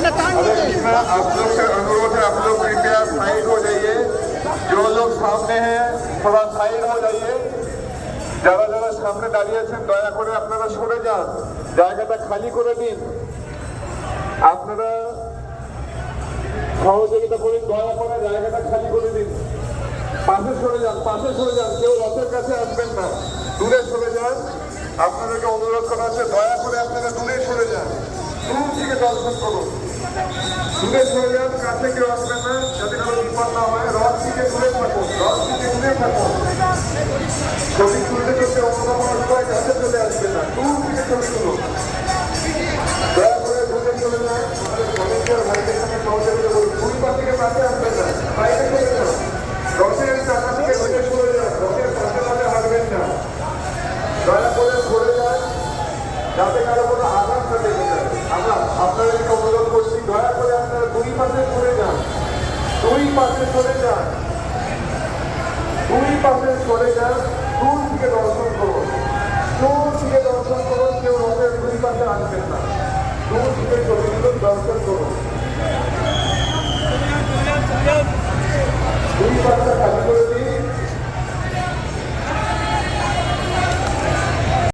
हरे कृष्णा आप लोग से अनुरोध है आप लोग कृपया साइड हो जाइए जो लोग सामने हैं थोड़ा साइड हो जाइए যারা যারা সামনে দাঁড়িয়ে আছেন দয়া করে আপনারা সরে যান জায়গাটা খালি করে দিন আপনারা সহযোগিতা করুন দয়া করে জায়গাটা খালি করে দিন পাশে সরে যান পাশে সরে যান কেউ রথের কাছে আসবেন না দূরে সরে যান আপনাদেরকে অনুরোধ করা হচ্ছে দয়া করে আপনারা দূরে সরে যান দূর থেকে দর্শন করুন দূরে সরে যান কাছে কেউ আসবেন না যাতে কোনো বিপদ না হয় রথ থেকে দূরে থাকুন রথ থেকে দূরে থাকুন ছবি তুলতে তুলতে অন্য কোনো সবাই কাছে চলে আসবে না দূর থেকে ছবি তুলুন দয়া করে দূরে চলে যান ভলেন্টিয়ার ভাইদের সঙ্গে সহযোগিতা করুন থেকে পাশে আসবেন না বাইরে চলে যান রথের থেকে দূরে রথের পাশে পাশে হাঁটবেন না দয়া করে সরে যান যাতে কারও কোনো আঘাত লেগে যায় আমরা আপনাদেরকে অনুরোধ করছি সরে যান দুই পাশে চলে যান দূর থেকে দর্শন করুন। দূর থেকে দর্শন করুন।